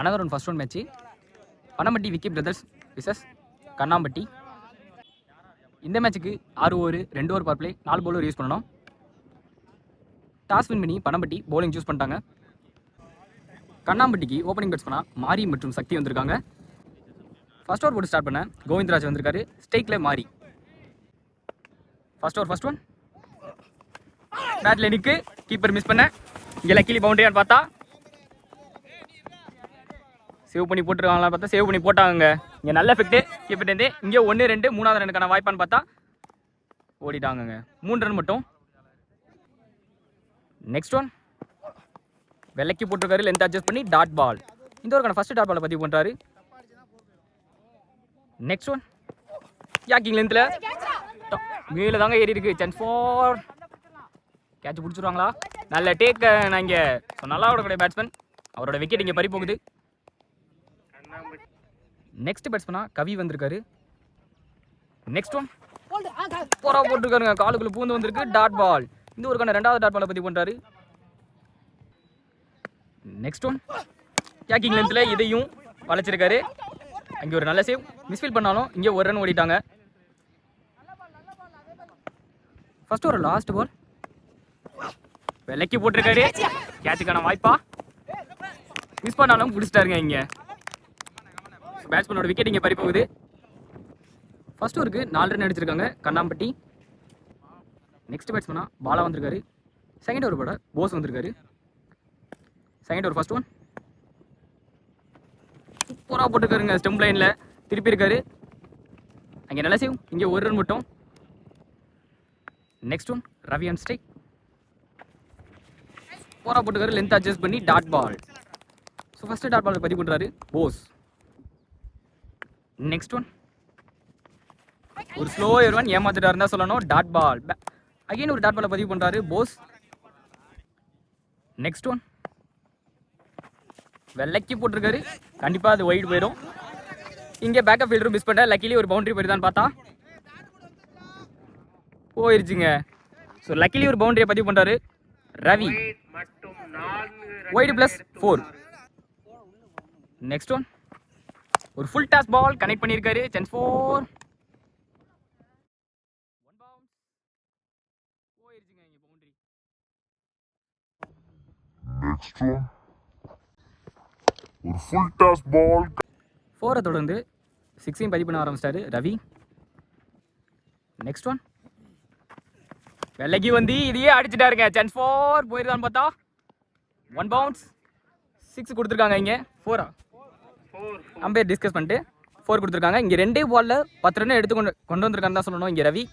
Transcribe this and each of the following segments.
Another one first one match Panampatti Vicky brothers versus Kannampatti இந்த மேட்ச்சுக்கு ஆறு over ரெண்டு ஓவர் பவர் நாலு பவுலர் யூஸ் பண்ணணும். டாஸ் வின் பண்ணி பனம்பட்டி பவுலிங் சூஸ் பண்ணிட்டாங்க. கண்ணாம்பட்டிக்கு ஓப்பனிங் பேட்ஸ் பண்ணால் மாரி மற்றும் சக்தி வந்திருக்காங்க. ஃபர்ஸ்ட் ஓவர் போட்டு ஸ்டார்ட் பண்ண கோவிந்தராஜ் வந்திருக்காரு. ஸ்டேக்கில் Mari first over first one battle நிற்கு கீப்பர் மிஸ் பண்ண. இங்கே லக்கிலி பவுண்டரியான்னு பார்த்தா? சேவ் பண்ணி போட்டுருக்காங்களா பார்த்தா சேவ் பண்ணி போட்டாங்க இங்கே நல்ல எஃபெக்ட் கீப்பர்ட்டேருந்து இங்கே ஒன்று ரெண்டு மூணாவது ரெண்டுக்கான வாய்ப்பான்னு பார்த்தா ஓடிட்டாங்கங்க. மூணு ரன் மட்டும். நெக்ஸ்ட் ஒன் வெள்ளைக்கு போட்டிருக்காரு. லென்த் அட்ஜஸ்ட் பண்ணி டாட் பால் இந்த ஒரு ஃபர்ஸ்ட் டாட் பாலை பதிவு பண்ணுறாரு நெக்ஸ்ட் ஒன் யாக்கிங் லென்த்தில் மேலே தாங்க ஏறி இருக்கு சான்ஸ் ஃபார் கேட்ச் பிடிச்சிருவாங்களா? நல்ல டேக் நான் இங்கே நல்லா விடக்கூடிய பேட்ஸ்மேன் அவரோட விக்கெட் இங்கே பறி போகுது. நெக்ஸ்ட் பேட்ஸ்மனா கவி வந்திருக்காரு. நெக்ஸ்ட் ஒன் போரா போட்டிருக்காருங்க. காலுக்குள்ள பூந்து வந்திருக்கு. டாட் பால் இந்த ஒரு ரெண்டாவது டாட் பாலை பதிவு பண்றாரு. நெக்ஸ்ட் ஒன் கேக்கிங் லென்த்தில் இதையும் வளைச்சிருக்காரு. அங்கே ஒரு நல்ல சேவ் மிஸ்ஃபீல் பண்ணாலும் இங்கே ஒரு ரன் ஓடிட்டாங்க. ஃபர்ஸ்ட் ஒரு லாஸ்ட் பால் விலைக்கு போட்டிருக்காரு. கேட்சுக்கான வாய்ப்பா. மிஸ் பண்ணாலும் பிடிச்சிட்டாருங்க இங்கே. பேட்ஸ்மேனோட விக்கெட் இங்கே பறி போகுது. ஃபர்ஸ்ட் ஓவருக்கு நாலு ரன் அடிச்சிருக்காங்க கண்ணாம்பட்டி. நெக்ஸ்ட் பேட்ஸ்மனா பாலா வந்திருக்காரு. செகண்ட் ஓவர் போட போஸ் வந்திருக்காரு. செகண்ட் ஓவர் ஃபர்ஸ்ட் ஒன் சூப்பராக போட்டுருக்காருங்க ஸ்டெம் லைனில் திருப்பி இருக்காரு. அங்கே நல்லா சேவ் இங்கே ஒரு ரன் மட்டும். Next one Ravi on strike சூப்பராக போட்டுக்காரு லென்த் அட்ஜஸ்ட் பண்ணி dot ball so first dot ball பதிவு பண்ணுறாரு போஸ் நெக்ஸ்ட் ஒன் ஒரு ஸ்லோ ஒன் ஏமாத்திட்டா இருந்தா சொல்லணும். டாட் பால் அகைன் ஒரு டாட் பாலை பதிவு பண்றாரு. போஸ் நெக்ஸ்ட் ஒன் வெள்ளைக்கு போட்டிருக்காரு. கண்டிப்பா அது ஒயிட் போயிடும். இங்க பேக்கப் ஃபீல்டரும் மிஸ் பண்ண லக்கிலி ஒரு பவுண்டரி போயிருதான்னு பார்த்தா. போயிருச்சுங்க. ஸோ லக்கிலி ஒரு பவுண்டரியை பதிவு பண்றாரு. Ravi. Wide plus four next one ஒரு ஃபுல் டாஸ் பால் கனெக்ட் பண்ணியிருக்காரு. சான்ஸ் ஃபோர் ஒன் பவுன்ஸ் போயிருச்சுங்க இங்கே பவுண்டரி Next one. ஒரு ஃபுல் டாஸ் பால் ஃபோரை தொடர்ந்து சிக்ஸையும் பதிவு பண்ண ஆரம்பிச்சிட்டாரு ரவி. நெக்ஸ்ட் ஒன் வெள்ளைக்கு வந்து இதையே அடிச்சிட்டாருங்க. சான்ஸ் ஃபோர் போயிருதான்னு பார்த்தா ஒன் பவுன்ஸ் சிக்ஸ் கொடுத்துருக்காங்க இங்கே. ஃபோரா அம்பையர் டிஸ்கஸ் பண்ணிட்டு ஃபோர் கொடுத்துருக்காங்க. இங்கே ரெண்டே பாலில் பத்து ரன் எடுத்து கொண்டு கொண்டு வந்திருக்கான்னு தான் சொல்லணும் இங்கே ரவி.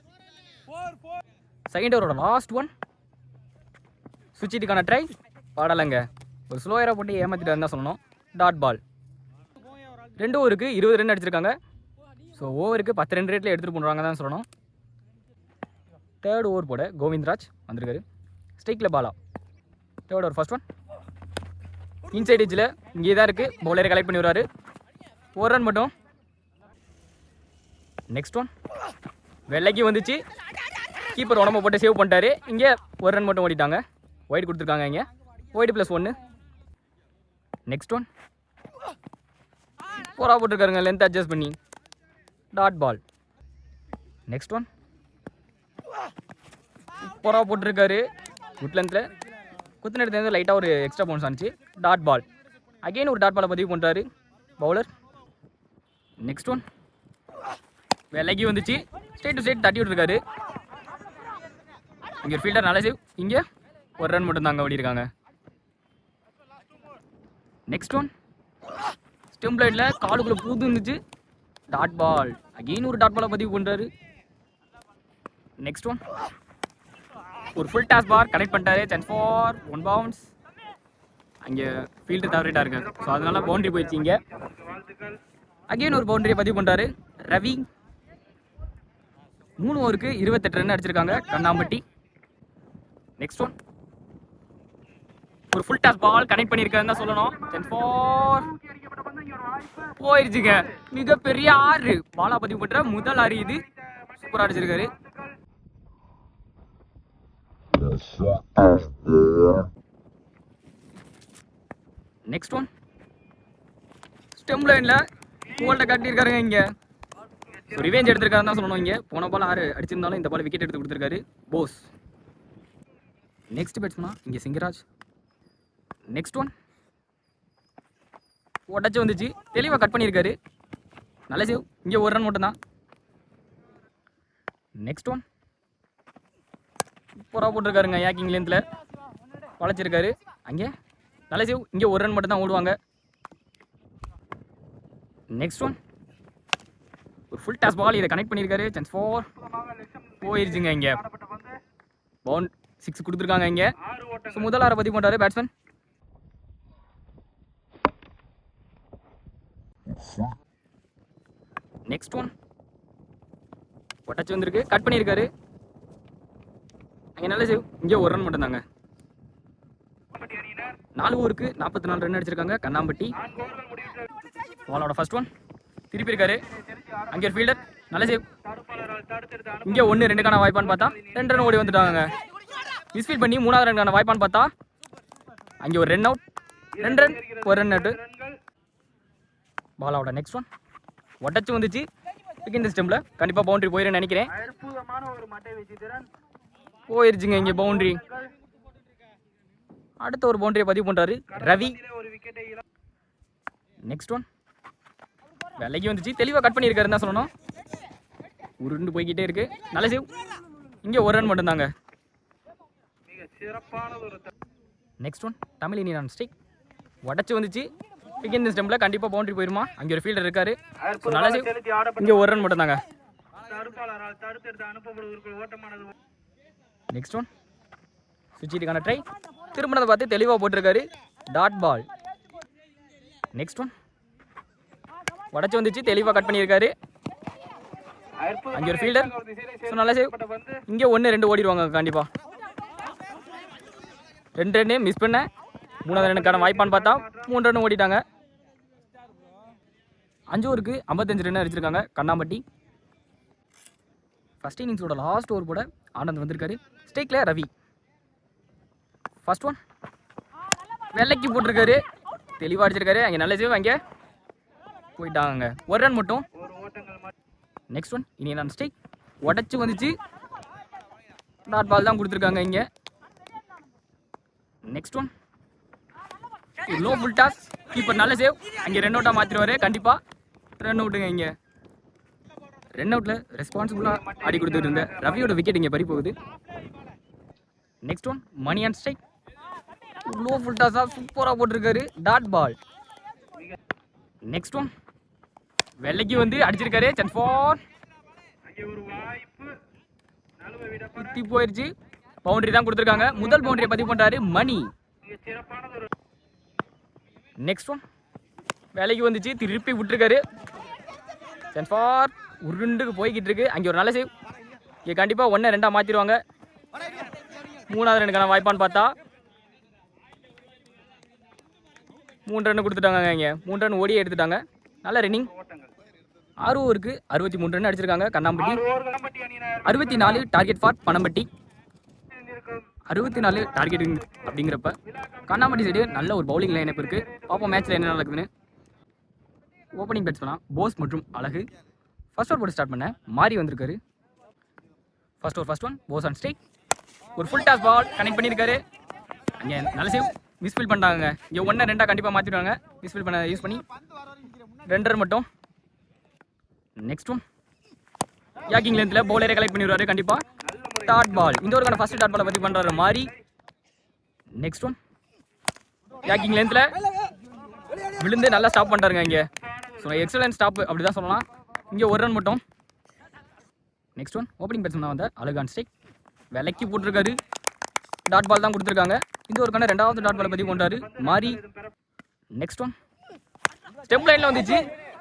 செகண்ட் ஓவரோட லாஸ்ட் ஒன் சுவிட்சிட்டுக்கான ட்ரை பாடலைங்க ஒரு ஸ்லோயராக போட்டு ஏமாற்றிட்டு தான் சொல்லணும். டாட் பால் ரெண்டு ஓவருக்கு இருபது ரன் அடிச்சிருக்காங்க ஸோ ஓவருக்கு பத்து ரெண்டு ரேட்டில் எடுத்துகிட்டு போடுறாங்க தான் சொல்லணும். தேர்ட் ஓவர் போட கோவிந்த்ராஜ் வந்திருக்காரு. ஸ்ட்ரைக்கில் Bala third over first one inside எஜ்ஜில் இங்கே தான் இருக்குது பவுலரை கலெக்ட் பண்ணி வருவார். ஒரு ரன் மட்டும். நெக்ஸ்ட் ஒன் வெள்ளைக்கு வந்துச்சு. கீப்பர் உடம்ப போட்டு சேவ் பண்ணிட்டாரு. இங்கே ஒரு ரன் மட்டும் ஓடிட்டாங்க. ஒயிட் கொடுத்துருக்காங்க இங்கே. ஒயிட் ப்ளஸ் ஒன்று நெக்ஸ்ட் ஒன் போரா போட்டிருக்காருங்க. லென்த் அட்ஜஸ்ட் பண்ணி. டாட் பால் நெக்ஸ்ட் ஒன் போரா போட்டிருக்காரு. குட் லென்த்தில் குத்து நேரத்துலேருந்து லைட்டாக ஒரு எக்ஸ்ட்ரா பவுன்ஸ் ஆனிச்சு. டாட் பால் அகைன் ஒரு டாட் பாலை பதிவு பண்ணுறாரு பவுலர் நெக்ஸ்ட் ஒன் விலகி வந்துச்சு. ஸ்ட்ரெயிட் டு ஸ்டேட் தட்டி விட்டுருக்காரு. இங்கே ஃபீல்டர் நல்ல சேவ் இங்கே ஒரு ரன் மட்டும் தாங்க ஓடிருக்காங்க. நெக்ஸ்ட் ஒன் ஸ்டெம் பிளேட்ல காலுக்குள்ள பூத்து இருந்துச்சு. டாட் பால் அகெயின் ஒரு டாட் பாலை பதிவு பண்ணுறாரு நெக்ஸ்ட் ஒன் ஒரு ஃபுல் டாஸ் பார் கனெக்ட் பண்ணிட்டாரு. சென்ஸ் ஃபார் ஒன் பவுன்ஸ் அங்கே ஃபீல்டு தவறிட்டா இருக்கு ஸோ அதனால பவுண்டரி போயிடுச்சு இங்கே. அகெயின் ஒரு பவுண்டரியை பதிவு பண்றாரு. ரவி. மூணு ஓவருக்கு இருபத்தெட்டு ரன் அடிச்சிருக்காங்க. கண்ணாம்பட்டி. நெக்ஸ்ட் ஒன் ஒரு ஃபுல் டாஸ் பால் கனெக்ட் பண்ணியிருக்காருன்னு தான் சொல்லணும். டென் ஃபோர் போயிருச்சுங்க. மிகப்பெரிய ஆறு. பாலா பதிவு பண்ற முதல் ஆறு இது. சூப்பரா அடிச்சிருக்காரு. நெக்ஸ்ட் ஒன் ஸ்டெம் லைனில் கோல்ட கட்டியிருக்காருங்க இங்க. ரிவேஞ்ச் எடுத்திருக்காருன்னு தான் சொல்லணும் இங்கே. போன பால் ஆறு அடிச்சிருந்தாலும் இந்த பால் விக்கெட் எடுத்து கொடுத்துருக்காரு போஸ் நெக்ஸ்ட் பேட்ஸ்மனா இங்கே சிங்கராஜ். நெக்ஸ்ட் ஒன் உடச்சி வந்துச்சு. தெளிவாக கட் பண்ணியிருக்காரு. நல்ல சேவ் இங்கே ஒரு ரன் மட்டும்தான். நெக்ஸ்ட் ஒன் சூப்பராக போட்டிருக்காருங்க யாக்கிங் லேந்தில் வளைச்சிருக்காரு அங்கே. நல்ல சேவ் இங்கே ஒரு ரன் மட்டும்தான் ஓடுவாங்க. நெக்ஸ்ட் ஒன் ஒரு ஃபுல் டாஸ் பால் இதை கனெக்ட் பண்ணியிருக்காரு. சான்ஸ் ஃபோர் போயிருச்சுங்க இங்கே. பவுண்ட் சிக்ஸ் கொடுத்துருக்காங்க இங்கே. ஸோ முதல் ஆரை பற்றி போட்டார் பேட்ஸ்மேன் நெக்ஸ்ட் ஒன் ஒட்டச்சு வந்திருக்கு. கட் பண்ணியிருக்காரு. அங்கே நல்ல சேவ் இங்கே ஒரு ரன் மட்டும்தாங்க. நாலு ஓவருக்கு நாற்பத்தி நாலு ரன் அடிச்சிருக்காங்க. கண்ணாம்பட்டி. பாலோட ஃபர்ஸ்ட் ஒன் திருப்பி இருக்காரு அங்கே ஃபீல்டர் நல்ல சேவ் இங்கே ஒன்று ரெண்டுக்கான வாய்ப்பான்னு பார்த்தா ரெண்டு ரன் ஓடி வந்துட்டாங்க மிஸ்ஃபீல் பண்ணி மூணாவது ரன்கான வாய்ப்பான்னு பார்த்தா அங்கே ஒரு ரன் அவுட் ரெண்டு ரன் ஒரு ரன் அவுட்டு பாலாவோட நெக்ஸ்ட் ஒன் ஒட்டச்சு வந்துச்சு. இந்த ஸ்டெம்பில் கண்டிப்பாக பவுண்டரி போயிடுன்னு நினைக்கிறேன். போயிருச்சுங்க இங்கே பவுண்டரி அடுத்த ஒரு பவுண்டரியை பதிவு பண்ணுறாரு ரவி. நெக்ஸ்ட் ஒன் விலைக்கு வந்துச்சு. தெளிவாக கட் பண்ணியிருக்காருன்னு தான் சொல்லணும். உருண்டு போய்கிட்டே இருக்கு. நல்ல சேவ் இங்கே ஒரு ரன் மட்டும்தாங்க. நெக்ஸ்ட் ஒன் தமிழ் இனி ஸ்டிக் உடச்சி வந்துச்சு. பிகின் ஸ்டெம்பில் கண்டிப்பாக பவுண்டரி போயிருமா? அங்கே ஒரு ஃபீல்டர் இருக்காரு. நல்ல சேவ் இங்கே ஒரு ரன் மட்டும்தாங்க. நெக்ஸ்ட் ஒன் சுவிட்சுக்கான ட்ரை திரும்பினதை பார்த்து தெளிவாக போட்டிருக்காரு. டாட் பால் நெக்ஸ்ட் ஒன் உடச்சி வந்துச்சு தெளிவாக கட் பண்ணியிருக்காரு. அங்கே ஒரு ஃபீல்டர் ஸோ நல்லா சேவ் இங்கே ஒன்று ரெண்டு ஓடிடுவாங்க கண்டிப்பாக ரெண்டு ரெண்டு மிஸ் பண்ணேன் மூணாவது ரன்னுக்கான வாய்ப்பான்னு பார்த்தா மூணு ரன் ஓடிட்டாங்க. அஞ்சு ஐம்பத்தஞ்சு ரன் அடிச்சிருக்காங்க கண்ணாம்பட்டி. ஃபர்ஸ்ட் இன்னிங்ஸோட லாஸ்ட் ஓவர் கூட ஆனந்த் வந்திருக்காரு. ஸ்டேக்கில் ரவி. ஃபர்ஸ்ட் ஒன் வெள்ளைக்கு போட்டிருக்காரு. தெளிவாக அடிச்சிருக்காரு. அங்கே நல்ல சேவ் அங்கே போயிட்டாங்க ஒரு ரன் மட்டும். நெக்ஸ்ட் ஒன் இனி நான் ஸ்டேக் உடச்சி வந்துச்சு. டாட் பால் தான் கொடுத்துருக்காங்க இங்கே. Next one low full toss keeper நல்ல சேவ் அங்கே ரென் அவுட்டாக மாற்றிடுவார் கண்டிப்பாக ரன் அவுட்டுங்க இங்கே. ரன் அவுட்டில் ரெஸ்பான்சிபிளாக ஆடி கொடுத்துட்டு இருந்த ரவியோட விக்கெட் இங்கே பறி போகுது. Next one money and strike low full டாஸாக சூப்பராக போட்டிருக்காரு. டாட் பால் நெக்ஸ்ட் ஒன் வெள்ளைக்கு வந்து அடிச்சிருக்காரு. சென் ஃபார் வாய்ப்பு குத்தி போயிருச்சு. பவுண்டரி தான் கொடுத்துருக்காங்க. முதல் பவுண்டரியை பதிவு பண்ணுறாரு மணி. நெக்ஸ்ட் ஒன் வேலைக்கு வந்துச்சு. திருப்பி விட்டுருக்காரு. சென் ஃபார் உருண்டுக்கு போய்கிட்டு இருக்கு. அங்கே ஒரு நல்ல சேவ் இங்கே கண்டிப்பாக ஒன்று ரெண்டாக மாற்றிடுவாங்க மூணாவது ரனுக்கான வாய்ப்பான்னு பார்த்தா. மூணு ரன் கொடுத்துட்டாங்க இங்கே. மூணு ரன் ஓடியே எடுத்துட்டாங்க. நல்ல ரன்னிங் ஆறு ஓவருக்கு அறுபத்தி மூணு ரன் அடிச்சிருக்காங்க. கண்ணாம்பட்டி. அறுபத்தி நாலு டார்கெட் ஃபார் பனம்பட்டி அறுபத்தி நாலு டார்கெட் அப்படிங்கிறப்ப கண்ணாம்பட்டி சைடு நல்ல ஒரு பவுலிங் லைனப் இருக்கு. பார்ப்போம் மேட்ச்ல என்ன நடக்குதுன்னு. ஓப்பனிங் பேட்ஸ்மனா போஸ் மற்றும் அழகு. ஃபர்ஸ்ட் ஓவர் போட்டு ஸ்டார்ட் பண்ண மாறி வந்திருக்காரு. First over first one Bose on strike ஒரு ஃபுல் டாஸ் பால் கனெக்ட் பண்ணியிருக்காரு. அங்கே நல்ல சேவ் மிஸ்ஃபில் பண்ணிட்டாங்க இங்கே ஒன்று ரெண்டாக கண்டிப்பாக மாற்றிடுவாங்க மிஸ்ஃபில் பண்ண யூஸ் பண்ணி. ரெண்டு ரன் மட்டும் நெக்ஸ்ட் ஒன் யாக்கிங் லென்த்தில் பவுலரே கலெக்ட் பண்ணிடுவாரு கண்டிப்பாக டாட் பால் இந்த ஒரு ஃபஸ்ட் டாட் பாலை பற்றி பண்ணுறாரு மாதிரி நெக்ஸ்ட் ஒன் யாக்கிங் லென்த்தில் விழுந்து நல்லா ஸ்டாப் பண்ணுறாருங்க இங்கே. ஸோ எக்ஸலன்ட் ஸ்டாப் அப்படி தான் சொல்லலாம். இங்கே ஒரு ரன் மட்டும். நெக்ஸ்ட் ஒன் ஓப்பனிங் பேட்ஸ்மேன் வந்த அழகான் ஸ்டேக் விலைக்கு போட்டிருக்காரு. டாட் பால் தான் கொடுத்துருக்காங்க. இந்த ஒரு கண்ண ரெண்டாவது டாட் பாலை பற்றி கொண்டாரு மாறி. நெக்ஸ்ட் ஒன் ஸ்டெம் லைனில் வந்துச்சு.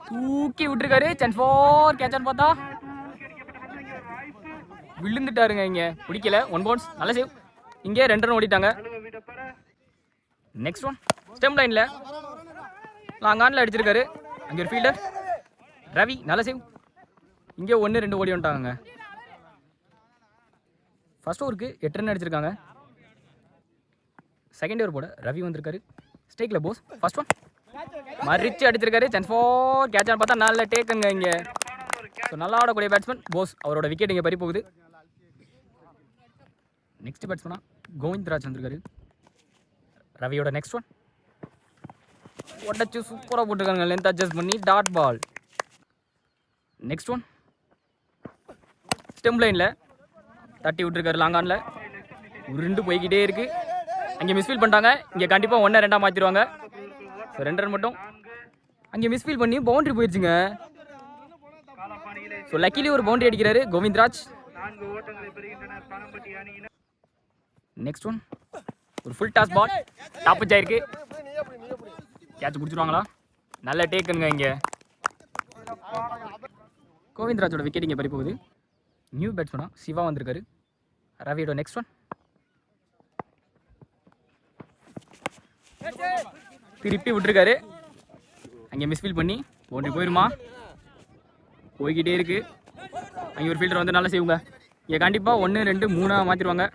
தூக்கி விட்டுருக்காரு. சான்ஸ் ஃபார் கேட்சான்னு பார்த்தா. விழுந்துட்டாருங்க இங்க. பிடிக்கல. ஒன் பவுன்ஸ் நல்ல சேவ் இங்கே ரெண்டு ரன் ஓடிட்டாங்க. நெக்ஸ்ட் ஒன் ஸ்டெம் லைன்ல லாங் ஆன்ல அடிச்சிருக்காரு. அங்கே ஒரு ஃபீல்டர் ரவி நல்ல சேவ் இங்கே ஒன்று ரெண்டு ஓடி வந்துட்டாங்க ஃபர்ஸ்ட் ஓவருக்கு எட்டு ரன் அடிச்சிருக்காங்க. செகண்ட் ஓவர் போட ரவி வந்திருக்காரு. ஸ்டேக்கில் போஸ் ஃபர்ஸ்ட் ஒன் மறிச்சு அடிச்சிருக்காரு. சான்ஸ் ஃபோர் கேட்சான்னு பார்த்தா நல்ல டேக்குங்க இங்கே. ஸோ நல்லா ஆடக்கூடிய பேட்ஸ்மேன் போஸ் அவரோட விக்கெட் இங்கே பறி போகுது. நெக்ஸ்ட் பேட்ஸ்மேனா கோவிந்த் ராஜ் வந்திருக்காரு. ரவியோட நெக்ஸ்ட் ஒன் உடச்சு சூப்பராக போட்டிருக்காங்க லென்த் அட்ஜஸ்ட் பண்ணி dot ball next one stump லைனில் தட்டி விட்டுருக்காரு லாங்கானில் உருண்டு போய்கிட்டே இருக்குது அங்கே மிஸ்ஃபீல் பண்ணிட்டாங்க. இங்கே கண்டிப்பாக ஒன்றா ரெண்டாக மாற்றிடுவாங்க ஸோ ரெண்டு ரன் மட்டும். அங்கே மிஸ்ஃபீல் பண்ணி பவுண்ட்ரி போயிடுச்சுங்க ஸோ லக்கிலி ஒரு பவுண்ட்ரி அடிக்கிறாரு கோவிந்த்ராஜ். நெக்ஸ்ட் ஒன் ஒரு ஃபுல் டாஸ் பால் டாப் ஆயிருக்கு. கேட்ச் பிடிச்சிருவாங்களா நல்ல டேக்குங்க இங்கே. கோவிந்த்ராஜோட விக்கெட் இங்கே பறி போகுது நியூ பேட்ஸ்மனா சிவா வந்திருக்காரு. ரவியோட நெக்ஸ்ட் ஒன் திருப்பி விட்டுருக்காரு. அங்கே மிஸ்ஃபீல் பண்ணி ஒன்று போயிருமா? போய்கிட்டே இருக்கு. அங்கே ஒரு ஃபீல்டர் வந்து நல்லா செய்வாங்க இங்கே கண்டிப்பாக ஒன்று ரெண்டு மூணாக மாற்றிடுவாங்க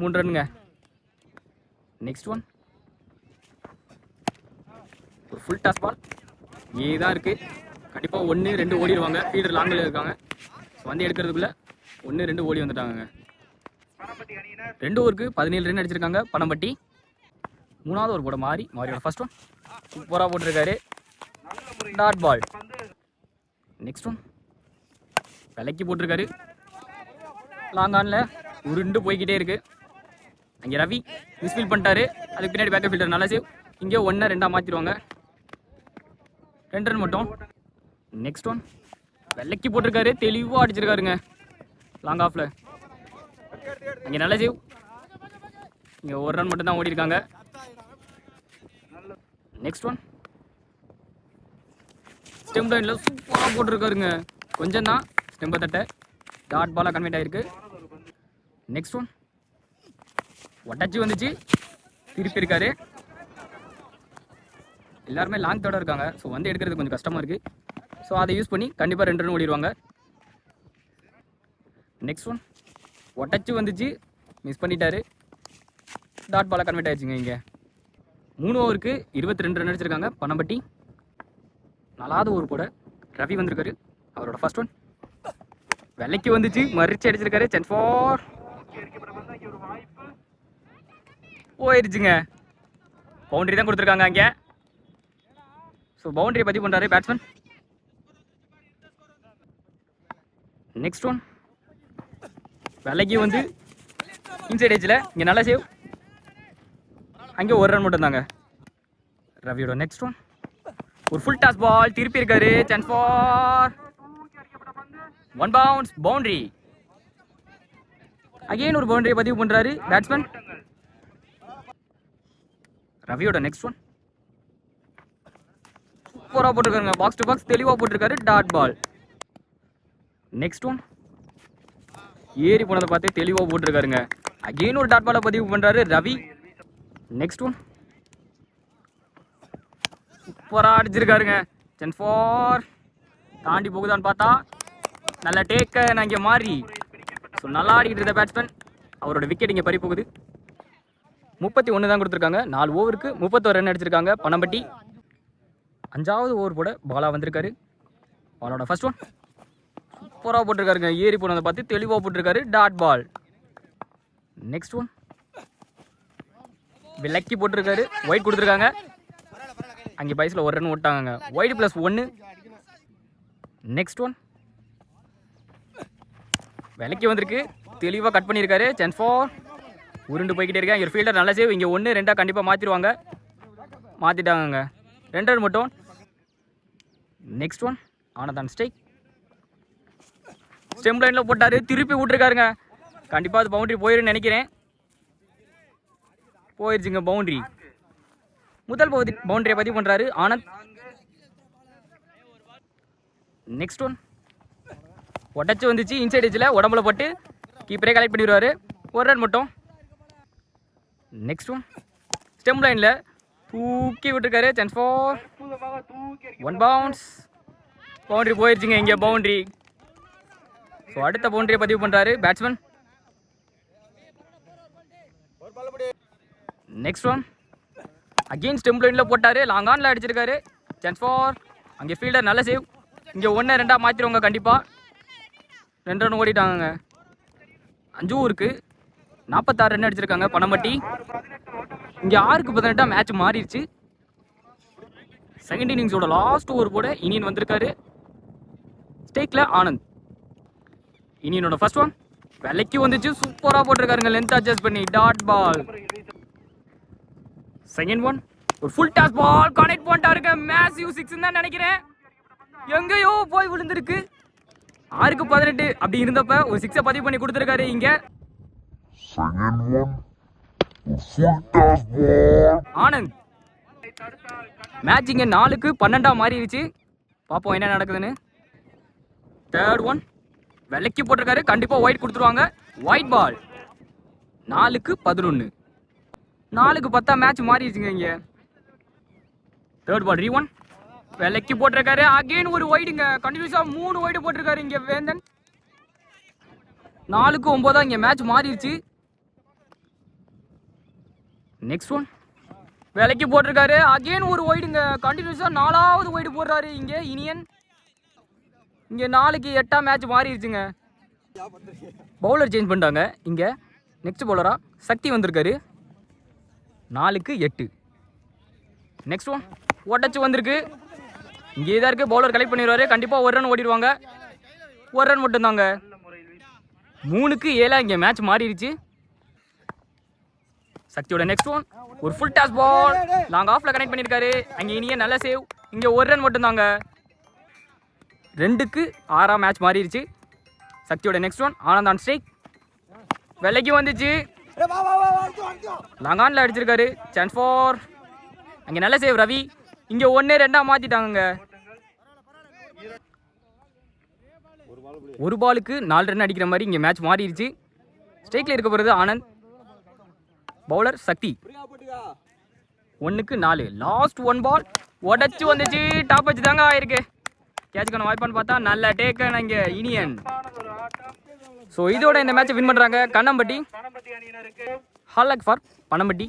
மூணு ரன்னுங்க நெக்ஸ்ட் ஒன் ஒரு ஃபுல் டாஸ் பால் ஏ தான் இருக்குது கண்டிப்பாக ஒன்று ரெண்டு ஓடிடுவாங்க. ஃபீல்டர் லாங்கில் இருக்காங்க. ஸோ வந்து எடுக்கிறதுக்குள்ளே ஒன்று ரெண்டு ஓடி வந்துட்டாங்க ரெண்டு ஓவருக்கு பதினேழு ரன் அடிச்சிருக்காங்க. பணம்பட்டி மூணாவது ஒரு போட மாறி மாறியோட ஃபர்ஸ்ட் ஒன் சூப்பராக போட்டிருக்காரு. டாட் பால் நெக்ஸ்ட் ஒன் விலைக்கு போட்டிருக்காரு. லாங் ஆனில் உருண்டு போய்கிட்டே இருக்கு. அங்கே ரவி மிஸ்ஃபீல் பண்ணிட்டாரு. அதுக்கு பின்னாடி பேக்கப் ஃபீல்டர் நல்லா சேவ் இங்கே ஒன்று ரெண்டாக மாற்றிடுவாங்க ரெண்டு ரன் மட்டும். நெக்ஸ்ட் ஒன் விலைக்கு போட்டிருக்காரு. தெளிவாக அடிச்சிருக்காருங்க. லாங் ஆஃபில் இங்கே நல்ல ஜீவ். இங்கே ஒரு ரன் மட்டும் தான் ஓடி இருக்காங்க நெக்ஸ்ட் ஒன் ஸ்டெம் லைனில் சூப்பராக போட்டிருக்காருங்க. கொஞ்சம் தான் ஸ்டெம்பை தட்ட. டாட் பாலாக கன்வெர்ட் ஆகிருக்கு நெக்ஸ்ட் ஒன் ஒட்டச்சி வந்துச்சு. திருப்பி இருக்காரு. எல்லாருமே லாங் தேர்டாக இருக்காங்க. ஸோ வந்து எடுக்கிறது கொஞ்சம் கஷ்டமாக இருக்குது ஸோ அதை யூஸ் பண்ணி கண்டிப்பாக ரெண்டு ரன் ஓடிடுவாங்க. நெக்ஸ்ட் ஒன் ஒட்டச்சு வந்துச்சு? மிஸ் பண்ணிட்டாரு. டாட் பாலாக கன்வெர்ட் ஆயிடுச்சுங்க இங்கே. மூணு ஓவருக்கு இருபத்தி ரெண்டு ரன் அடிச்சிருக்காங்க. பணம்பட்டி. நாலாவது ஓவர் போட ரவி வந்திருக்காரு. அவரோட ஃபர்ஸ்ட் ஒன் வெள்ளைக்கு வந்துச்சு. மறிச்சு அடிச்சிருக்காரு. சென் ஃபார் போயிருச்சுங்க. பவுண்டரி தான் கொடுத்துருக்காங்க அங்கே. ஸோ பவுண்டரியை பதிவு பண்ணுறாரு பேட்ஸ்மேன் நெக்ஸ்ட் ஒன் விலைக்கு வந்து இன்சைட் ஏஜில் இங்கே நல்லா சேவ் அங்கே ஒரு ரன் மட்டும் தாங்க ரவியோட நெக்ஸ்ட் ஒன் ஒரு ஃபுல் டாஸ் பால் திருப்பி இருக்காரு. Chance four one bounce boundary again ஒரு பவுண்டரியை பதிவு பண்ணுறாரு பேட்ஸ்மேன் ரவியோட நெக்ஸ்ட் ஒன் சூப்பராக போட்டிருக்காருங்க. பாக்ஸ் டு பாக்ஸ் தெளிவாக போட்டிருக்காரு. டாட் பால் நெக்ஸ்ட் ஒன் ஏறி போனதை பார்த்து தெளிவாக போட்டிருக்காருங்க. அகெயின் ஒரு டாட் பாலை பதிவு பண்ணுறாரு ரவி. நெக்ஸ்ட் ஒன் சூப்பராக அடிச்சிருக்காருங்க. சென் ஃபார் தாண்டி போகுதான்னு பார்த்தா நல்ல டேக்க நான் இங்கே மாறி. ஸோ நல்லா ஆடிக்கிட்டு இருந்த பேட்ஸ்மேன் அவரோட விக்கெட் இங்கே பறி போகுது முப்பத்தி ஒன்று தான் கொடுத்துருக்காங்க. நாலு ஓவருக்கு முப்பத்தோரு ரன் அடிச்சிருக்காங்க. பணம்பட்டி. அஞ்சாவது ஓவர் போட பாலா வந்திருக்காரு. பாலோட ஃபர்ஸ்ட் ஒன் சூப்பராக போட்டிருக்காருங்க. ஏறி போனதை பார்த்து தெளிவாக போட்டிருக்காரு. டாட் பால் நெக்ஸ்ட் ஒன் விலக்கி போட்டிருக்காரு. ஒயிட் கொடுத்துருக்காங்க. அங்கே பைஸில் ஒரு ரன் விட்டாங்க ஒயிட் ப்ளஸ் ஒன்று நெக்ஸ்ட் ஒன் விலைக்கு வந்திருக்கு. தெளிவாக கட் பண்ணியிருக்காரு. சான்ஸ் ஃபார் உருண்டு போய்கிட்டே இருக்கேன் இவர் ஃபீல்டர் நல்லா சேவ் இங்கே ஒன்று ரெண்டாக கண்டிப்பாக மாற்றிடுவாங்க மாற்றிட்டாங்கங்க ரெண்டு ரன் மட்டும். நெக்ஸ்ட் ஒன் ஆனதான் ஸ்டேக். ஸ்டெம் லைனில் போட்டார் திருப்பி விட்ருக்காருங்க கண்டிப்பாக அது பவுண்ட்ரி போயிருன்னு நினைக்கிறேன். போயிருச்சுங்க பவுண்ட்ரி முதல் பகுதி பவுண்டரியை பதிவு பண்ணுறாரு ஆனந்த். நெக்ஸ்ட் ஒன் உடச்சி வந்துச்சு இன்சைட் உடம்புல போட்டு கீப்பரே கலெக்ட் பண்ணிடுவார். ஒரு ரன் மட்டும். நெக்ஸ்ட் ஒன் ஸ்டெம் லைனில் தூக்கி விட்டுருக்காரு. Chance four one bounce boundary போயிடுச்சுங்க இங்கே பவுண்டரி ஸோ அடுத்த பவுண்டரியை பதிவு பண்ணுறாரு batsman next one again stump லைனில் போட்டார் லாங் ஆனில் அடிச்சிருக்காரு. சான்ஸ் ஃபார் அங்கே ஃபீல்டர் நல்ல சேவ் இங்கே ஒன்று ரெண்டாக மாற்றிடுவாங்க கண்டிப்பாக ரெண்டு ரன் ஓடிட்டாங்க அஞ்சு ஊருக்கு நாற்பத்தாறு ரன் அடிச்சிருக்காங்க பணம்பட்டி. இங்கே ஆறுக்கு பதினெட்டாக மேட்ச் மாறிடுச்சு. செகண்ட் இன்னிங்ஸோட லாஸ்ட் ஓவர் போட இனியன் வந்திருக்காரு. ஸ்டேக்கில் ஆனந்த். இனியனோட ஃபர்ஸ்ட் ஒன் விலைக்கு வந்துச்சு. சூப்பராக போட்டிருக்காருங்க. லென்த் அட்ஜஸ்ட் பண்ணி. டாட் பால் செகண்ட் ஒன் ஒரு ஃபுல் டாஸ் பால் கனெக்ட் பண்ணிட்டாருங்க மேசிவ் சிக்ஸ் தான் நினைக்கிறேன். எங்கேயோ போய் விழுந்திருக்கு. ஆறுக்கு பதினெட்டு. அப்படி இருந்தப்ப ஒரு சிக்ஸை பதிவு பண்ணி கொடுத்துருக்காரு இங்க. ஆனந்த். மேட்ச் இங்க நாலுக்கு பன்னெண்டா மாறிடுச்சு. பார்ப்போம் என்ன நடக்குதுன்னு. தேர்ட் ஒன் விலக்கி போட்டிருக்காரு. கண்டிப்பாக ஒயிட் கொடுத்துருவாங்க. ஒயிட் பால் நாலுக்கு பதினொன்று நாலுக்கு பத்தா மேட்ச் மாறிடுச்சுங்க இங்கே. தேர்ட் பால் ரீ ஒன் விலைக்கு போட்டிருக்காரு. அகைன் ஒரு ஒயிடுங்க கண்டினியூஸாக மூணு ஒயிடு போட்டிருக்காரு இங்கே வேந்தன். நாலுக்கு ஒன்பதா இங்கே மேட்ச் மாறிடுச்சு. நெக்ஸ்ட் ஒன் விலைக்கு போட்டிருக்காரு. அகைன் ஒரு ஒயிடுங்க கண்டினியூஸாக நாலாவது ஒயிடு போடுறாரு இங்கே இனியன் இங்கே நாளைக்கு எட்டாம் மேட்ச் மாறிடுச்சுங்க. பவுலர் சேஞ்ச் பண்ணிட்டாங்க. இங்கே நெக்ஸ்ட் பவுலரா சக்தி வந்திருக்காரு. நாலுக்கு எட்டு. நெக்ஸ்ட் ஒன் உடச்சு வந்திருக்கு. இங்கே தான் இருக்குது பவுலர் கலெக்ட் பண்ணிடுவாரு. கண்டிப்பாக ஒரு ரன் ஓடிடுவாங்க. ஒரு ரன் மட்டும்தாங்க. மூணுக்கு ஏழா இங்கே மேட்ச் மாறிடுச்சு. சக்தியோட நெக்ஸ்ட் ஒன் ஒரு ஃபுல் டாஸ் பால் லாங் ஆஃபில் கனெக்ட் பண்ணியிருக்காரு அங்கே இனியே நல்ல சேவ் இங்கே ஒரு ரன் மட்டும்தாங்க. ரெண்டுக்கு ஆறாம் மேட்ச் மாறிடுச்சு சக்தியோட next one Anand on strike வெள்ளைக்கு வந்துச்சு லாங் ஆன்ல அடிச்சிருக்காரு. சான்ஸ் ஃபார் அங்கே நல்ல சேவ் ரவி. இங்கே ஒன்று ரெண்டா மாற்றிட்டாங்க ஒரு பாலுக்கு நாலு ரன் அடிக்கிற மாதிரி இங்கே மேட்ச் மாறிடுச்சு ஸ்ட்ரைக்கில் இருக்க போகிறது ஆனந்த். பவுலர் சக்தி. ஒன்றுக்கு நாலு. லாஸ்ட் ஒன் பால் உடச்சு வந்துச்சு. டாப் வச்சு தாங்க ஆயிருக்கு. கேட்சுக்கான வாய்ப்பான்னு பார்த்தா நல்ல டேக்க இங்கே இனியன். ஸோ இதோட இந்த மேட்சை வின் பண்ணுறாங்க Kannampatti. Hard luck for Panampatti